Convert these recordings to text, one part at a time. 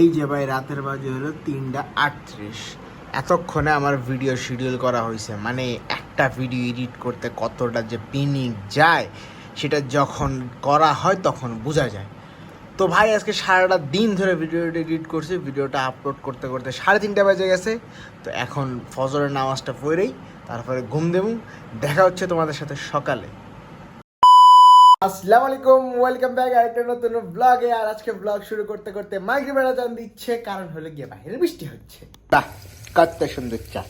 এই যে ভাই, রাতের বাজে হলো তিনটা আটত্রিশ। এতক্ষণে আমার ভিডিও শিডিউল করা হয়েছে। মানে একটা ভিডিও এডিট করতে কতটা যে মিনিট যায়, সেটা যখন করা হয় তখন বোঝা যায়। তো ভাই, আজকে সারাটা দিন ধরে ভিডিওটা এডিট করছি। ভিডিওটা আপলোড করতে করতে সাড়ে তিনটা বাজে গেছে। তো এখন ফজরের নামাজটা পড়েই তারপরে ঘুম দেবো। দেখা হচ্ছে তোমাদের সাথে সকালে। আসসালামু আলাইকুম ওয়েলকাম ব্যাক আরেকটা নতুন ব্লগে আর আজকে ব্লগ শুরু করতে করতে মাইকে দিচ্ছে কারণ হলো গিয়ে বাইরে বৃষ্টি হচ্ছে। বাহ কত সুন্দর চা।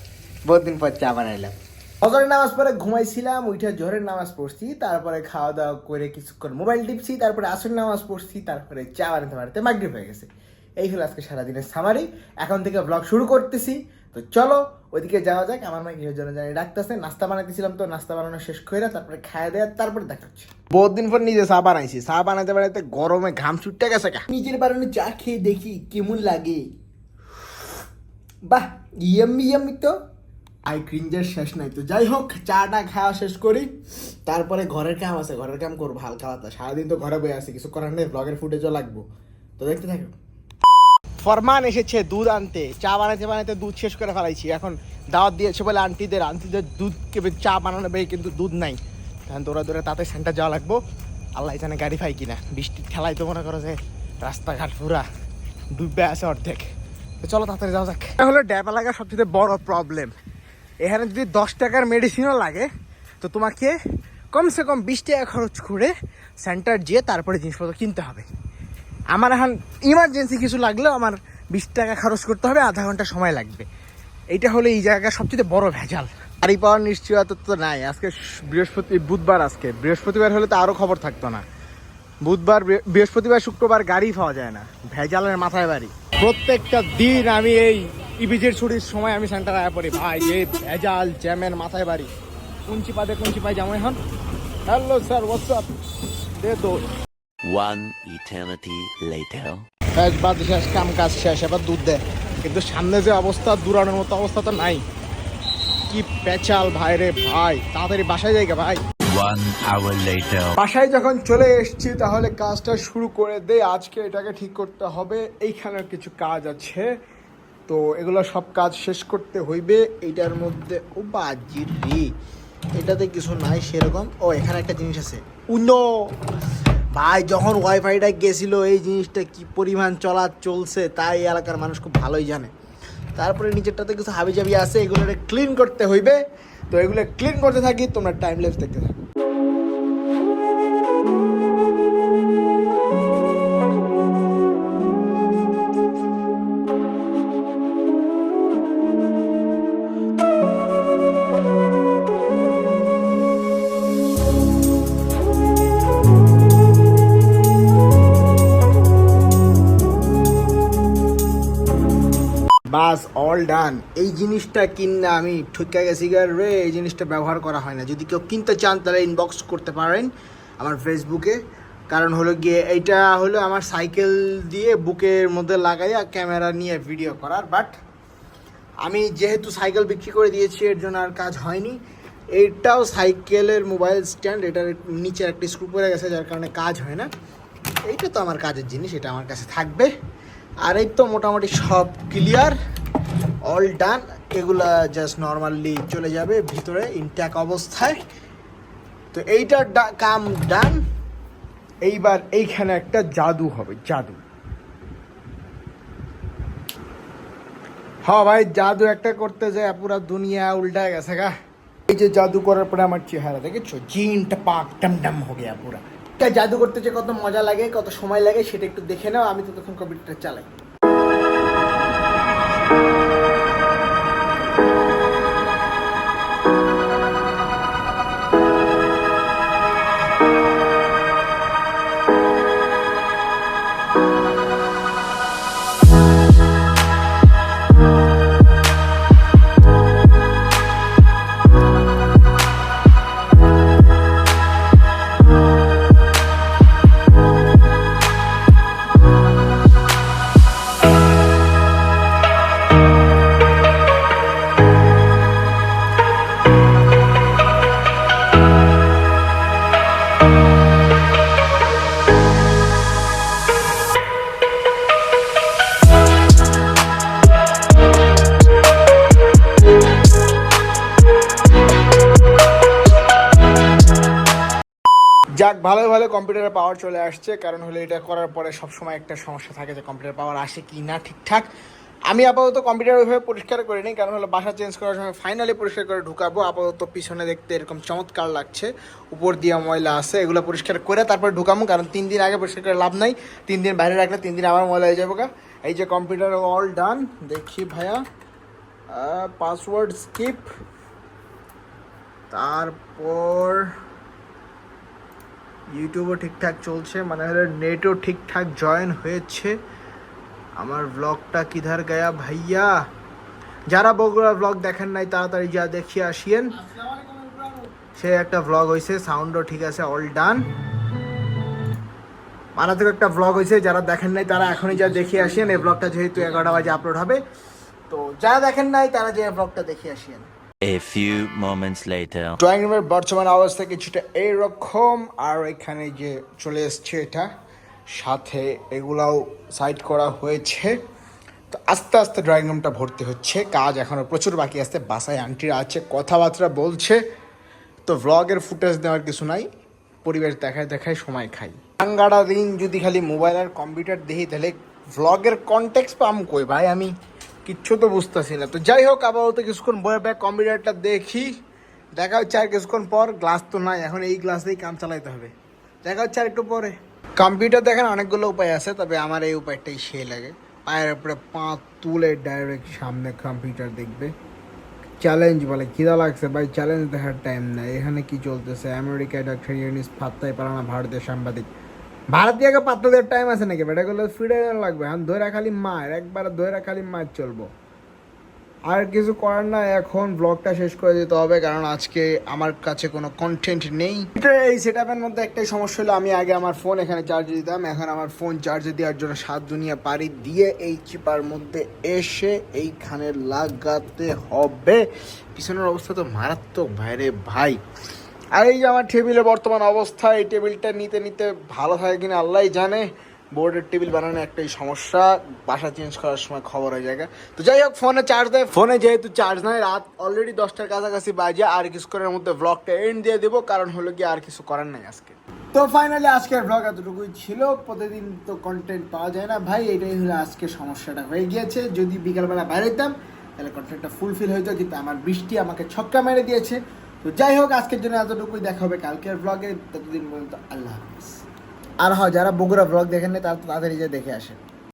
বহুদিন পর চা বানাইলাম। ফজরের নামাজ পরে ঘুমাইছিলাম উঠে জোহরের নামাজ পড়ছি তারপরে খাওয়া দাওয়া করে কিছুক্ষণ মোবাইল টিপছি তারপরে আসর নামাজ পড়ছি তারপরে চা বানাতে বানাতে মাগরিব হয়ে গেছে। এই হলো আজকে সারাদিনের সামারি এখন থেকে ব্লগ শুরু করতেছি। তো চলো ওইদিকে যাওয়া যাক আমার মা গৃহ জন্য জানি ডাকতেছে নাস্তা বানাইতেছিলাম তো নাস্তা বানানো শেষ করে তারপরে খাওয়া দেওয়া তারপরে দেখা হচ্ছে। বহুত দিন পর নিজে চা বানাইছি চা বানাতে বানাইতে গরমে ঘাম ছুটতে গেছে নিজের বানানো চা খেয়ে দেখি কেমন লাগে। বাহ ইয়াম্মি ইয়াম্মি তো। আই ক্রিঞ্জের শেষ নাই তো। যাই হোক চাটা খাওয়া শেষ করি। তারপরে ঘরের কাম আছে ঘরের কাম করব হালকা পাতলা। সারাদিন তো ঘরে বয়ে আছি কিছু করার নেই ব্লগের ফুটেজও লাগবো। তো দেখতে থাকো। ফরমান এসেছে দুধ আনতে। চা বানাতে বানাতে দুধ শেষ করে ফেলাইছি। এখন দাওয়াত দিয়েছে বলে আন্টিদের। আন্টিদের দুধ চা বানানো বে কিন্তু দুধ নাই। এখন দৌড়া দৌড়ে তাতে সেন্টার যাওয়া লাগবো। আল্লাহ জানে গাড়ি পাই কিনা। বৃষ্টির ঠেলাই তো মনে করো যে, রাস্তাঘাট পুরা ডুববে আছে অর্ধেক। চলো তাড়াতাড়ি যাওয়া যাক। এটা হলো ড্যাপ এলাকার সবচেয়ে বড় প্রবলেম এখানে যদি দশ টাকার মেডিসিনও লাগে, তো তোমাকে কমসে কম বিশ টাকা খরচ করে সেন্টার যেয়ে তারপরে জিনিসপত্র কিনতে হবে। আমার এখন ইমার্জেন্সি কিছু লাগলেও আমার বিশ টাকা খরচ করতে হবে, আধা ঘণ্টা সময় লাগবে। এইটা হলো এই জায়গার সবচেয়ে বড় ভেজাল। গাড়ি পাওয়ার নিশ্চয়তা তো নাই। আজকে বৃহস্পতি, বুধবার আজকে। বৃহস্পতিবার হলে তো আরও খবর থাকতো না। বুধবার বৃহস্পতিবার, শুক্রবার গাড়ি পাওয়া যায় না। ভেজালের মাথায় বাড়ি। প্রত্যেকটা দিন আমি এই ইবিজের ছুটির সময় আমি সেন্টার আয়া পড়ি। ভাই, এই ভেজাল জ্যামের মাথায় বাড়ি। কুঞ্চি পাদে কুঞ্চি পাই যেমন এখন। হ্যালো স্যার হোয়াটসঅ্যাপ দে তো One eternity later. কাজ বাদ শেষ কাম কাজ শেষ এবার দুধ দেয় কিন্তু সামনে যে অবস্থা দূরানোর মতো অবস্থা তো নাই। কি পেঁচাল ভাই রে ভাই তাড়াতাড়ি বাসায় যাই ভাই। One hour later. বাসায় যখন চলে এসেছি তাহলে কাজটা শুরু করে দে। আজকে এটাকে ঠিক করতে হবে এইখানে কিছু কাজ আছে। তো এগুলো সব কাজ শেষ করতে হইবে এটার মধ্যে ও বাজি রে এটাতে কিছু নাই সেরকম। ও এখানে একটা জিনিস আছে। উনো! ভাই, যখন ওয়াইফাইটা গেছিল, এই জিনিসটা কি পরিমাণ চলা চলছে, তাই এলাকার মানুষ খুব ভালোই জানে। তারপরে নিচেরটাতে কিছু হাবি জাবি আছে এগুলো ক্লিন করতে হইবে। তো এগুলো ক্লিন করতে থাকি, তোমরা টাইম লেপস দেখতে থাকো। বাস অল ডান এই জিনিসটা কিনে আমি ঠুকা গেছি রে, এই জিনিসটা ব্যবহার করা হয় না। যদি কেউ কিনতে চান, তাহলে ইনবক্স করতে পারেন আমার ফেসবুকে কারণ হলো গিয়ে, এইটা হলো আমার সাইকেল দিয়ে বুকের মধ্যে লাগাইয়া ক্যামেরা নিয়ে ভিডিও করার। বাট আমি যেহেতু সাইকেল বিক্রি করে দিয়েছি, এর জন্য আর কাজ হয়নি। এইটাও সাইকেলের মোবাইল স্ট্যান্ড এটার নিচে একটা স্ক্রু পড়ে গেছে, যার কারণে কাজ হয় না। এইটা তো আমার কাজের জিনিস, এটা আমার কাছে থাকবে। আর এই তো মোটামুটি সব ক্লিয়ার অল ডান এগুলা জাস্ট নর্মালি চলে যাবে ভিতরে ইনট্যাক অবস্থায়। তো এইটার ডা- কাম ডান এইবার এইখানে একটা জাদু হবে, জাদু। হ্যাঁ ভাই, জাদু একটা করতে যায়, পুরা দুনিয়া উল্টা গেছে গা। এই যে জাদু করার পরে আমার চেহারা, দেখেছ? জিনটা পাক টাম টাম হয়ে গেয়া পুরা। তা জাদু করতে যে কত মজা লাগে, কত সময় লাগে, সেটা একটু দেখে নাও, আমি তো তখন কম্পিউটার চালাই। যাক, ভালো ভালো পাওয়ার চলে আসছে। কারণ হলো এটা করার পরে সবসময় একটা সমস্যা থাকে যে কম্পিউটার পাওয়ার আসে কি না ঠিকঠাক। আমি আপাতত কম্পিউটার ওইভাবে পরিষ্কার করিনি, কারণ হলো বাসা চেঞ্জ করার সময় ফাইনালি পরিষ্কার করে ঢুকাবো। আপাতত পিছনে দেখতে এরকম চমৎকার লাগছে। উপর দিয়ে ময়লা আছে, এগুলো পরিষ্কার করে তারপর ঢুকাবো, কারণ তিন দিন আগে পরিষ্কার করে লাভ নাই। তিন দিন বাইরে রাখলে তিন দিন আবার ময়লা হয়ে যাব গা। এই যে কম্পিউটার অল ডান দেখি ভাইয়া। পাসওয়ার্ড স্কিপ তারপর ইউটিউবও ঠিকঠাক চলছে মানে হলো নেটও ঠিকঠাক জয়েন হয়েছে। আমার ব্লগটা কিধার গায়া ভাইয়া? যারা বগুড়া ব্লগ দেখেন নাই, তাড়াতাড়ি যা দেখিয়ে আসিয়েন। সে একটা ব্লগ হয়েছে সাউন্ডও ঠিক আছে অল ডান মারাত্মক একটা ব্লগ হয়েছে যারা দেখেন নাই, তারা এখনই যা দেখিয়ে আসিয়েন। এই ব্লগটা যেহেতু এগারোটা বাজে আপলোড হবে। তো যারা দেখেন নাই, তারা যে ব্লগটা দেখিয়ে আসিয়েন। A few moments later. Drawing রুমের বর্তমান অবস্থা কিছুটা এইরকম। আর এখানে যে চলে এসছে এটা, সাথে এগুলাও সাইড করা হয়েছে। তো আস্তে আস্তে ড্রয়িং রুমটা ভর্তি হচ্ছে। কাজ এখনও প্রচুর বাকি আছে। বাসায় আন্টিরা আছে, কথাবার্তা বলছে। তো ভ্লগের ফুটেজ দেওয়ার কিছু নাই। পরিবেশ দেখায় দেখায় সময় খাই। আঙ্গাড়া দিন যদি খালি মোবাইল আর কম্পিউটার দেখি, তাহলে ভ্লগের কন্টেক্স পাম কই ভাই আমি? কিচ্ছু তো বুঝতেছি না। তো যাই হোক, আপাতত কিছুক্ষণ বয়ে ব্যাগ কম্পিউটারটা দেখি। দেখা হচ্ছে আর কিছুক্ষণ পর, গ্লাস তো নাই, এখন এই গ্লাস দিয়েই কাম চালাইতে হবে। দেখা হচ্ছে আর একটু পরে। কম্পিউটার দেখেন অনেকগুলো উপায় আছে, তবে আমার এই উপায়টাই সে লাগে। পায়ের উপরে পা তুলে ডাইরেক্ট সামনে কম্পিউটার দেখবে। চ্যালেঞ্জ বলে, খিদা লাগছে ভাই চ্যালেঞ্জ দেখার টাইম নাই। এখানে কি চলতেছে? আমেরিকায় ডক্টর ইউনিস পাত্তাই পারে না ভারতের সাংবাদিক। ভারতীয় পাত্তা দেওয়ার টাইম আছে নাকি? বেটাগুলো ফিরে লাগবে, আমি ধরে খালি মার, একবার ধরে খালি মার চলবো। আর কিছু করার না এখন ব্লগটা শেষ করে দিতে হবে, কারণ আজকে আমার কাছে কোনো কন্টেন্ট নেই। এই সেট আপের মধ্যে একটাই সমস্যা হলো, আমি আগে আমার ফোন এখানে চার্জে দিতাম, এখন আমার ফোন চার্জে দেওয়ার জন্য সাত দুনিয়া পাড়ি দিয়ে এই চিপার মধ্যে এসে এইখানে লাগাতে হবে। পিছনের অবস্থা তো মারাত্মক, ভাইরে ভাই। আর এই যে আমার টেবিলের বর্তমান অবস্থা, এই টেবিলটা নিতে নিতে ভালো থাকে কিনা আল্লাহই জানে। বোর্ডের টেবিল বানানো একটাই সমস্যা, বাসা চেঞ্জ করার সময় খবর হয়ে যায়। তো যাই হোক ফোনে চার্জ দেয়। ফোনে যেহেতু চার্জ নাই, রাত অলরেডি দশটার কাছাকাছি বাজে। আর কিছুক্ষণের মধ্যে ব্লগটা এন্ড দিয়ে দেবো, কারণ হলো কি আর কিছু করার নাই আজকে। তো ফাইনালি আজকের ব্লগ এতটুকুই ছিল। প্রতিদিন তো কন্টেন্ট পাওয়া যায় না। ভাই, এটাই হলো আজকে সমস্যাটা হয়ে গিয়েছে। যদি বিকালবেলা বাইরে যেতাম, তাহলে কন্টেন্টটা ফুলফিল হইতো কিন্তু আমার বৃষ্টি আমাকে ছক্কা মেরে দিয়েছে। তো যাই হোক, আজকের জন্য এতটুকুই দেখা হবে কালকের ব্লগে ততদিন পর্যন্ত আল্লাহ হাফিজ। আর হ্যাঁ যারা বগুড়া ব্লগ দেখেন না তারা তো তাড়াতাড়ি যে দেখে আসেন।